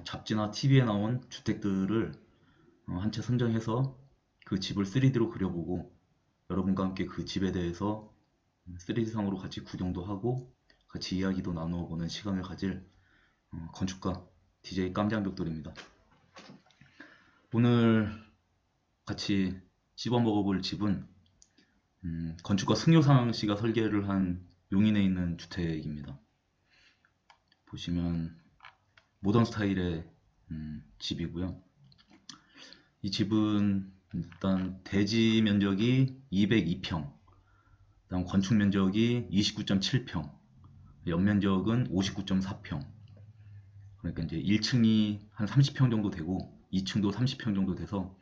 어, 잡지나 TV에 나온 주택들을 어, 한채 선정해서 그 집을 3D로 그려보고 여러분과 함께 그 집에 대해서 3D상으로 같이 구경도 하고 같이 이야기도 나누어 보는 시간을 가질 어, 건축가 DJ 깜장벽돌입니다. 오늘 같이 씹어 먹어볼 집은 음, 건축가 승효상 씨가 설계를 한 용인에 있는 주택입니다. 보시면 모던 스타일의 음, 집이고요. 이 집은 일단 대지 면적이 202평, 그다음 건축 면적이 29.7평, 연면적은 59.4평. 그러니까 이제 1층이 한 30평 정도 되고 2층도 30평 정도 돼서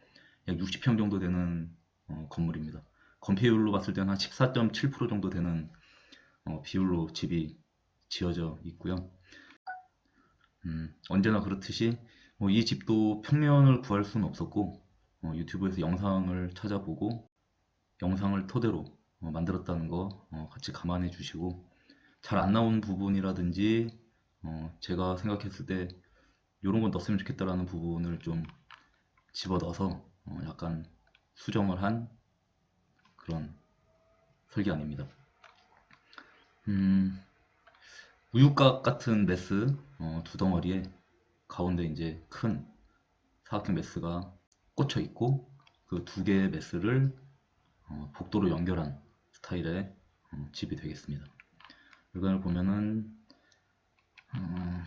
약 60평 정도 되는 어, 건물입니다. 건폐율로 봤을 때는 한 14.7% 정도 되는 어, 비율로 집이 지어져 있고요. 음, 언제나 그렇듯이 뭐 이 집도 평면을 구할 수는 없었고 어, 유튜브에서 영상을 찾아보고 영상을 토대로 어, 만들었다는 거 어, 같이 감안해 주시고 잘 안 나온 부분이라든지 어, 제가 생각했을 때 이런 건 넣었으면 좋겠다라는 부분을 좀 집어넣어서 어, 약간 수정을 한 그런 설계안입니다. 음, 우유곽 같은 메스 어, 두 덩어리에 가운데 이제 큰 사각형 메스가 꽂혀 있고 그 두 개의 메스를 어, 복도로 연결한 스타일의 어, 집이 되겠습니다. 이걸 보면은 어,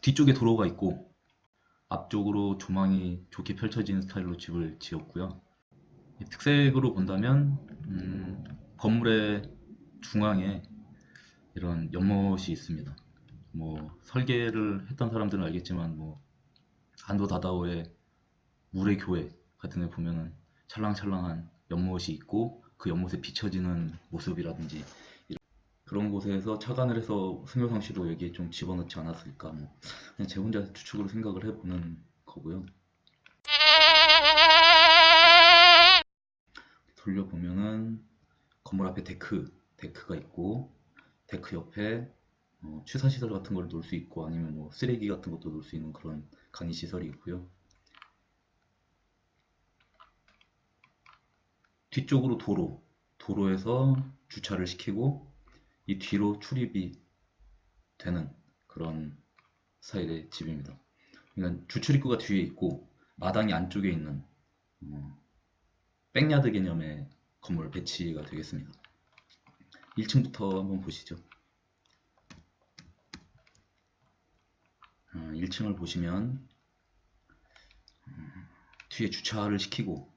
뒤쪽에 도로가 있고 앞쪽으로 조망이 좋게 펼쳐지는 스타일로 집을 지었고요. 이 특색으로 본다면 음, 건물의 중앙에 이런 연못이 있습니다. 뭐 설계를 했던 사람들은 알겠지만 뭐 안도 다다오의 물의 교회 같은 데 보면은 찰랑찰랑한 연못이 있고 그 연못에 비춰지는 모습이라든지 그런 곳에서 착안을 해서 승효상 씨도 여기에 좀 집어넣지 않았을까 뭐 그냥 제 혼자 추측으로 생각을 해보는 거고요. 돌려보면은 건물 앞에 데크, 데크가 있고 데크 옆에 어, 취사시설 같은 걸 놓을 수 있고 아니면 뭐 쓰레기 같은 것도 놓을 수 있는 그런 간이 시설이 있고요. 뒤쪽으로 도로, 도로에서 주차를 시키고 이 뒤로 출입이 되는 그런 스타일의 집입니다. 그러니까 주출입구가 뒤에 있고 마당이 안쪽에 있는 어, 백야드 개념의 건물 배치가 되겠습니다. 1층부터 한번 보시죠. 1층을 보시면 음, 뒤에 주차를 시키고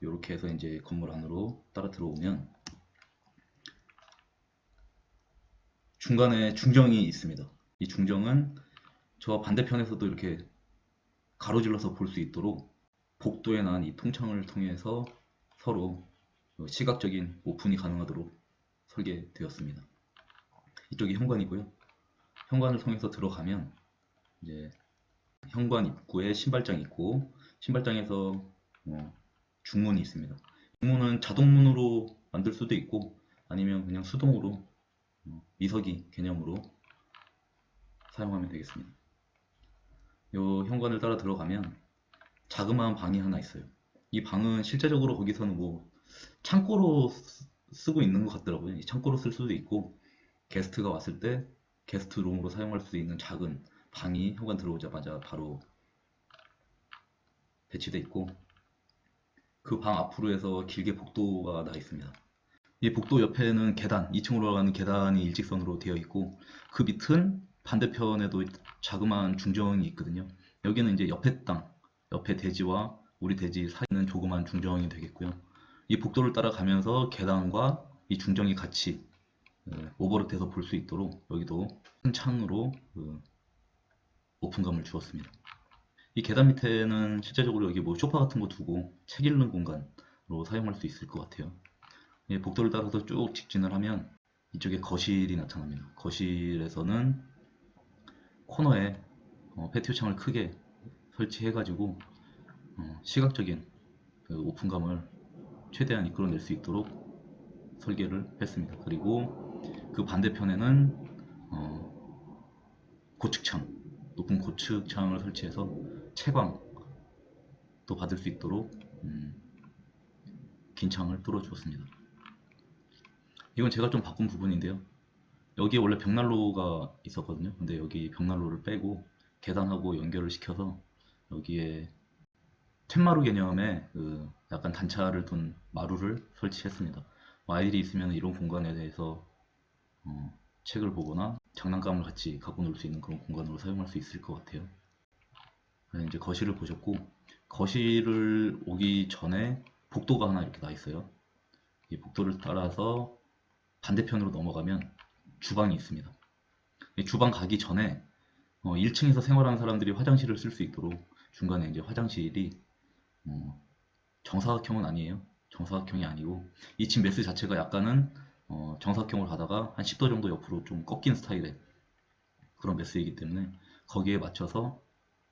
이렇게 해서 이제 건물 안으로 따라 들어오면 중간에 중정이 있습니다. 이 중정은 저 반대편에서도 이렇게 가로질러서 볼 수 있도록 복도에 난 이 통창을 통해서 서로 시각적인 오픈이 가능하도록 설계되었습니다. 이쪽이 현관이고요. 현관을 통해서 들어가면 이제 현관 입구에 신발장 있고 신발장에서 어, 중문이 있습니다. 중문은 자동문으로 만들 수도 있고 아니면 그냥 수동으로 어, 미서기 개념으로 사용하면 되겠습니다. 이 현관을 따라 들어가면 자그마한 방이 하나 있어요. 이 방은 실제적으로 거기서는 뭐 창고로 쓰- 쓰고 있는 것 같더라고요. 이 창고로 쓸 수도 있고 게스트가 왔을 때 게스트룸으로 사용할 수 있는 작은 방이 현관 들어오자마자 바로 배치돼 있고 그 방 앞으로 해서 길게 복도가 나 있습니다. 이 복도 옆에는 계단, 2층으로 올라가는 계단이 일직선으로 되어 있고 그 밑은 반대편에도 자그마한 중정이 있거든요. 여기는 이제 옆에 땅, 옆에 대지와 우리 대지 사이는 조그만 중정이 되겠고요. 이 복도를 따라가면서 계단과 이 중정이 같이 예, 오버랩돼서 볼 수 있도록 여기도 큰 창으로 그 오픈감을 주었습니다. 이 계단 밑에는 실제적으로 여기 뭐 소파 같은 거 두고 책 읽는 공간으로 사용할 수 있을 것 같아요. 이 복도를 따라서 쭉 직진을 하면 이쪽에 거실이 나타납니다. 거실에서는 코너에 어, 패티오 창을 크게 설치해가지고 어, 시각적인 그 오픈감을 최대한 이끌어낼 수 있도록 설계를 했습니다. 그리고 그 반대편에는 어, 고측창 높은 고측 창을 설치해서 채광도 받을 수 있도록 음, 긴 창을 뚫어 주었습니다. 이건 제가 좀 바꾼 부분인데요. 여기에 원래 벽난로가 있었거든요. 근데 여기 벽난로를 빼고 계단하고 연결을 시켜서 여기에 툇마루 개념의 그 약간 단차를 둔 마루를 설치했습니다. 뭐 아이들이 있으면 이런 공간에 대해서 어, 책을 보거나 장난감을 같이 갖고 놀 수 있는 그런 공간으로 사용할 수 있을 것 같아요. 네, 이제 거실을 보셨고 거실을 오기 전에 복도가 하나 이렇게 나 있어요. 이 복도를 따라서 반대편으로 넘어가면 주방이 있습니다. 이 주방 가기 전에 어, 1층에서 생활하는 사람들이 화장실을 쓸 수 있도록 중간에 이제 화장실이 어, 정사각형은 아니에요. 정사각형이 아니고 이 집 매스 자체가 약간은 어, 정사각형으로 가다가 한 10도 정도 옆으로 좀 꺾인 스타일의 그런 매스이기 때문에 거기에 맞춰서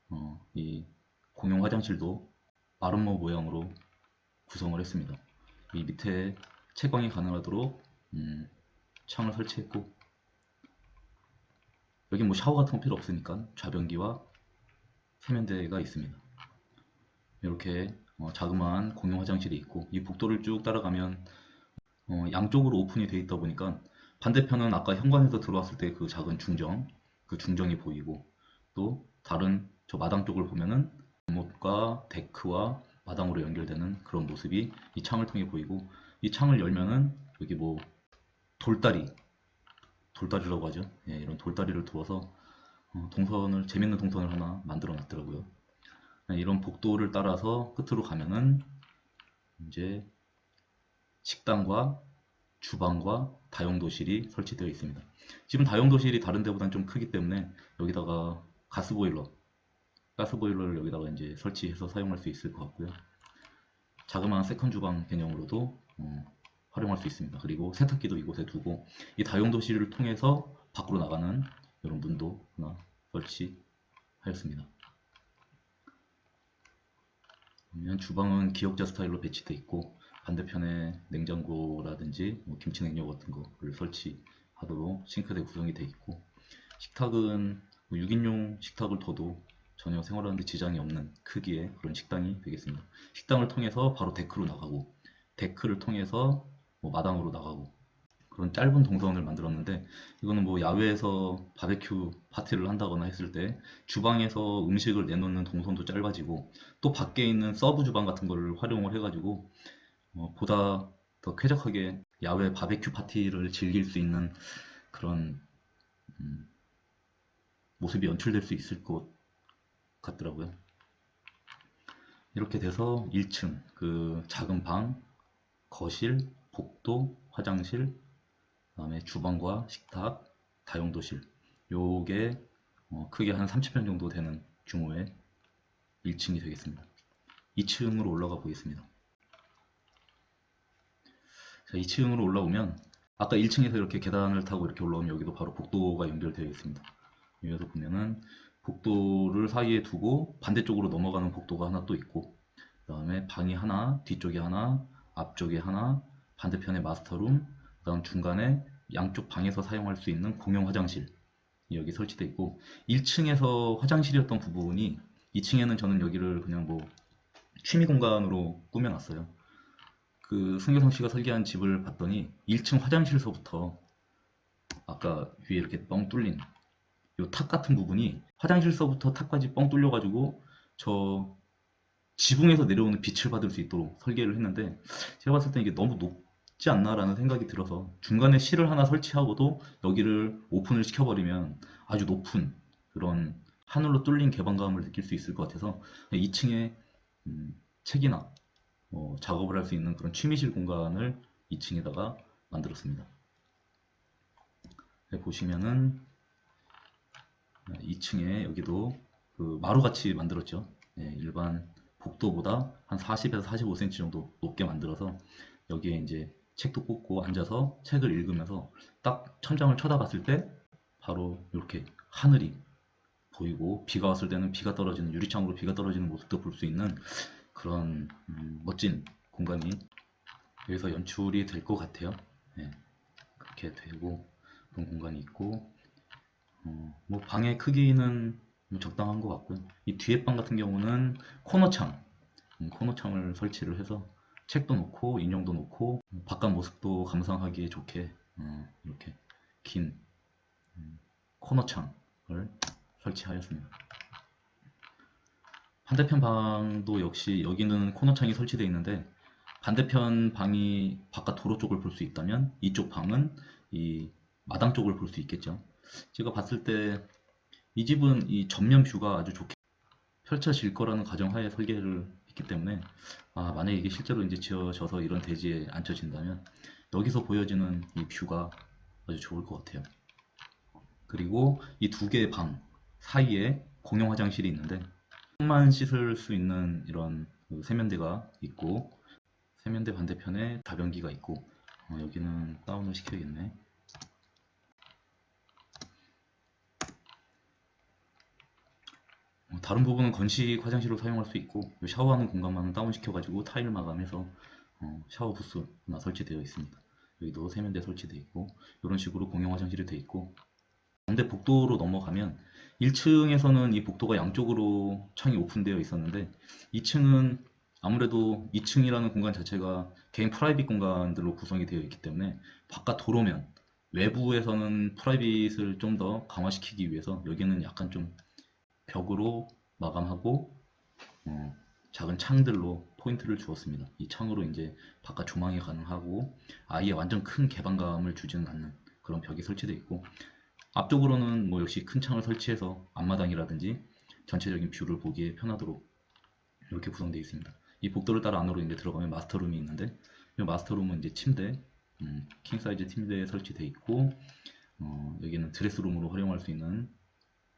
어, 이 공용 화장실도 마름모 모양으로 구성을 했습니다. 이 밑에 채광이 가능하도록 음, 창을 설치했고 여기 뭐 샤워 같은 거 필요 없으니까 좌변기와 세면대가 있습니다. 이렇게 어, 자그마한 공용 화장실이 있고 이 복도를 쭉 따라가면 어, 양쪽으로 오픈이 되어 있다 보니까 반대편은 아까 현관에서 들어왔을 때 그 작은 중정 그 중정이 보이고 또 다른 저 마당 쪽을 보면은 건물과 데크와 마당으로 연결되는 그런 모습이 이 창을 통해 보이고 이 창을 열면은 여기 뭐 돌다리 돌다리라고 하죠. 예, 이런 돌다리를 두어서 어, 동선을 재밌는 동선을 하나 만들어 놨더라고요. 네, 이런 복도를 따라서 끝으로 가면은 이제 식당과 주방과 다용도실이 설치되어 있습니다. 지금 다용도실이 다른 데보다는 좀 크기 때문에 여기다가 가스보일러, 가스보일러를 여기다가 이제 설치해서 사용할 수 있을 것 같고요. 자그마한 세컨 주방 개념으로도 어, 활용할 수 있습니다. 그리고 세탁기도 이곳에 두고 이 다용도실을 통해서 밖으로 나가는 이런 문도 하나 설치하였습니다. 그러면 주방은 기역자 스타일로 배치되어 있고 반대편에 냉장고라든지 뭐 김치 냉장고 같은 거를 설치하도록 싱크대 구성이 되어 있고 식탁은 뭐 6인용 식탁을 둬도 전혀 생활하는데 지장이 없는 크기의 그런 식당이 되겠습니다. 식당을 통해서 바로 데크로 나가고 데크를 통해서 뭐 마당으로 나가고 그런 짧은 동선을 만들었는데 이거는 뭐 야외에서 바베큐 파티를 한다거나 했을 때 주방에서 음식을 내놓는 동선도 짧아지고 또 밖에 있는 서브 주방 같은 걸 활용을 해가지고 어, 보다 더 쾌적하게 야외 바베큐 파티를 즐길 수 있는 그런 음, 모습이 연출될 수 있을 것 같더라고요. 이렇게 돼서 1층 그 작은 방, 거실, 복도, 화장실, 그다음에 주방과 식탁, 다용도실 요게 어, 크게 한 30평 정도 되는 규모의 1층이 되겠습니다. 2층으로 올라가 보겠습니다. 자, 2층으로 올라오면 아까 1층에서 이렇게 계단을 타고 이렇게 올라오면 여기도 바로 복도가 연결되어 있습니다. 여기서 보면은 복도를 사이에 두고 반대쪽으로 넘어가는 복도가 하나 또 있고 그 다음에 방이 하나, 뒤쪽에 하나, 앞쪽에 하나, 반대편에 마스터룸, 그 다음 중간에 양쪽 방에서 사용할 수 있는 공용 화장실 여기 설치되어 있고 1층에서 화장실이었던 부분이 2층에는 저는 여기를 그냥 뭐 취미 공간으로 꾸며놨어요. 그 승효성 씨가 설계한 집을 봤더니 1층 화장실서부터 아까 위에 이렇게 뻥 뚫린 요탑 같은 부분이 화장실서부터 탑까지 뻥 뚫려가지고 저 지붕에서 내려오는 빛을 받을 수 있도록 설계를 했는데 제가 봤을 때 이게 너무 높지 않나라는 생각이 들어서 중간에 실을 하나 설치하고도 여기를 오픈을 시켜버리면 아주 높은 그런 하늘로 뚫린 개방감을 느낄 수 있을 것 같아서 2층에 음, 책이나 뭐 작업을 할 수 있는 그런 취미실 공간을 2층에다가 만들었습니다. 네, 보시면은 2층에 여기도 그 마루같이 만들었죠. 네, 일반 복도보다 한 40에서 45cm 정도 높게 만들어서 여기에 이제 책도 꽂고 앉아서 책을 읽으면서 딱 천장을 쳐다봤을 때 바로 이렇게 하늘이 보이고 비가 왔을 때는 비가 떨어지는 유리창으로 비가 떨어지는 모습도 볼 수 있는 그런 음, 멋진 공간이 여기서 연출이 될 것 같아요. 네, 그렇게 되고 그런 공간이 있고 어, 뭐 방의 크기는 뭐 적당한 것 같고요. 이 뒤에 방 같은 경우는 코너창, 음, 코너창을 설치를 해서 책도 놓고 인형도 놓고 음, 바깥 모습도 감상하기에 좋게 어, 이렇게 긴 음, 코너창을 설치하였습니다. 반대편 방도 역시 여기는 코너창이 설치되어 있는데 반대편 방이 바깥 도로 쪽을 볼 수 있다면 이쪽 방은 이 마당 쪽을 볼 수 있겠죠. 제가 봤을 때 이 집은 이 전면 뷰가 아주 좋게 펼쳐질 거라는 가정하에 설계를 했기 때문에 아, 만약에 이게 실제로 이제 지어져서 이런 대지에 앉혀진다면 여기서 보여지는 이 뷰가 아주 좋을 것 같아요. 그리고 이 두 개의 방 사이에 공용 화장실이 있는데 손 만 씻을 수 있는 이런 그 세면대가 있고 세면대 반대편에 다변기가 있고 어, 여기는 다운을 시켜야겠네. 어, 다른 부분은 건식 화장실로 사용할 수 있고 이 샤워하는 공간만 다운시켜 가지고 타일 마감해서 어, 샤워 부스나 설치되어 있습니다. 여기도 세면대 설치되어 있고 이런 식으로 공용 화장실이 되어 있고 반대 복도로 넘어가면 1층에서는 이 복도가 양쪽으로 창이 오픈되어 있었는데 2층은 아무래도 2층이라는 공간 자체가 개인 프라이빗 공간들로 구성이 되어 있기 때문에 바깥 도로면 외부에서는 프라이빗을 좀 더 강화시키기 위해서 여기는 약간 좀 벽으로 마감하고 어, 작은 창들로 포인트를 주었습니다. 이 창으로 이제 바깥 조망이 가능하고 아예 완전 큰 개방감을 주지는 않는 그런 벽이 설치되어 있고 앞쪽으로는 뭐 역시 큰 창을 설치해서 앞마당이라든지 전체적인 뷰를 보기에 편하도록 이렇게 구성되어 있습니다. 이 복도를 따라 안으로 이제 들어가면 마스터룸이 있는데 이 마스터룸은 이제 침대, 음, 킹 사이즈 침대에 설치되어 있고 어, 여기는 드레스룸으로 활용할 수 있는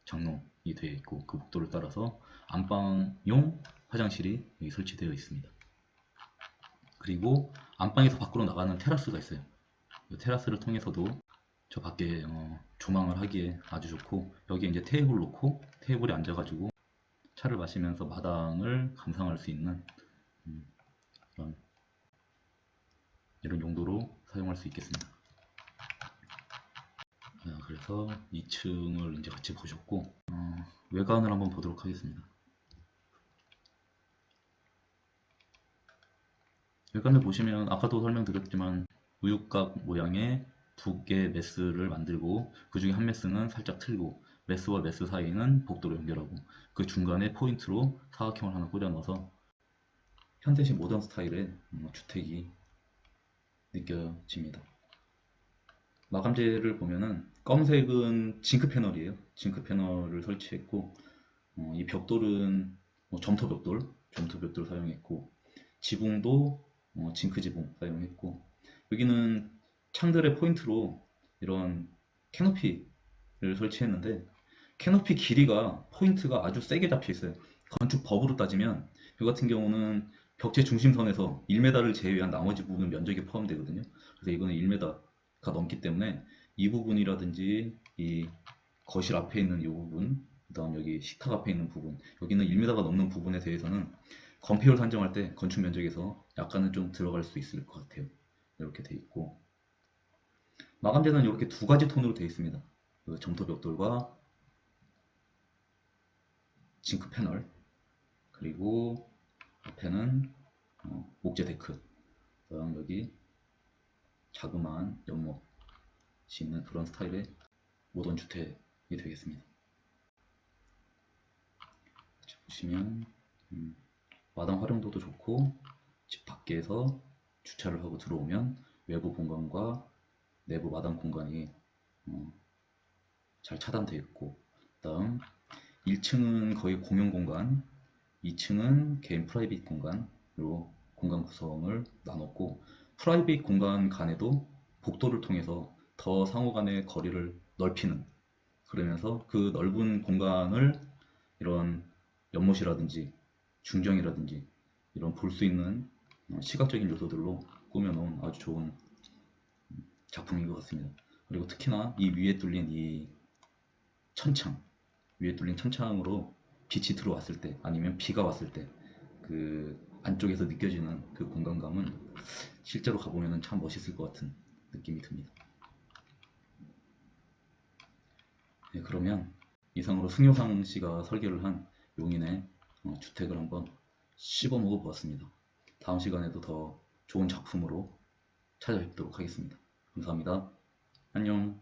장롱이 되어 있고 그 복도를 따라서 안방용 화장실이 여기 설치되어 있습니다. 그리고 안방에서 밖으로 나가는 테라스가 있어요. 이 테라스를 통해서도 저 밖에 어, 조망을 하기에 아주 좋고 여기에 이제 테이블 놓고 테이블에 앉아가지고 차를 마시면서 마당을 감상할 수 있는 음, 이런, 이런 용도로 사용할 수 있겠습니다. 자, 그래서 2층을 이제 같이 보셨고 어, 외관을 한번 보도록 하겠습니다. 외관을 보시면 아까도 설명드렸지만 우유곽 모양의 두 개의 메스를 만들고 그 중에 한 메스는 살짝 틀고 메스와 메스 사이는 복도로 연결하고 그 중간에 포인트로 사각형을 하나 꽂아 넣어서 현대식 모던 스타일의 음, 주택이 느껴집니다. 마감재를 보면은 검색은 징크 패널이에요. 징크 패널을 설치했고 어, 이 벽돌은 뭐 점토 벽돌, 점토 벽돌 사용했고 지붕도 어, 징크 지붕 사용했고 여기는 창들의 포인트로 이런 캐노피를 설치했는데 캐노피 길이가 포인트가 아주 세게 잡혀 있어요. 건축 법으로 따지면 이 같은 경우는 벽체 중심선에서 1m를 제외한 나머지 부분 면적이 포함되거든요. 그래서 이거는 1m가 넘기 때문에 이 부분이라든지 이 거실 앞에 있는 이 부분, 그 다음 여기 식탁 앞에 있는 부분, 여기는 1m가 넘는 부분에 대해서는 건폐율 산정할 때 건축 면적에서 약간은 좀 들어갈 수 있을 것 같아요. 이렇게 돼 있고 마감재는 이렇게 두 가지 톤으로 되어 있습니다. 그 점토 벽돌과 징크 패널 그리고 앞에는 어, 목재 데크 그다음 여기 자그마한 연못이 있는 그런 스타일의 모던 주택이 되겠습니다. 자, 보시면 음, 마당 활용도도 좋고 집 밖에서 주차를 하고 들어오면 외부 공간과 내부 마당 공간이 어, 잘 차단되어 있고 다음 1층은 거의 공용 공간 2층은 개인 프라이빗 공간으로 공간 구성을 나눴고 프라이빗 공간 간에도 복도를 통해서 더 상호 간의 거리를 넓히는 그러면서 그 넓은 공간을 이런 연못이라든지 중정이라든지 이런 볼 수 있는 어, 시각적인 요소들로 꾸며놓은 아주 좋은 작품인 것 같습니다. 그리고 특히나 이 위에 뚫린 이 천창 위에 뚫린 천창으로 빛이 들어왔을 때 아니면 비가 왔을 때 그 안쪽에서 느껴지는 그 공간감은 실제로 가보면 참 멋있을 것 같은 느낌이 듭니다. 네, 그러면 이상으로 승효상 씨가 설계를 한 용인의 어, 주택을 한번 씹어 먹어 보았습니다. 다음 시간에도 더 좋은 작품으로 찾아뵙도록 하겠습니다. 감사합니다. 안녕.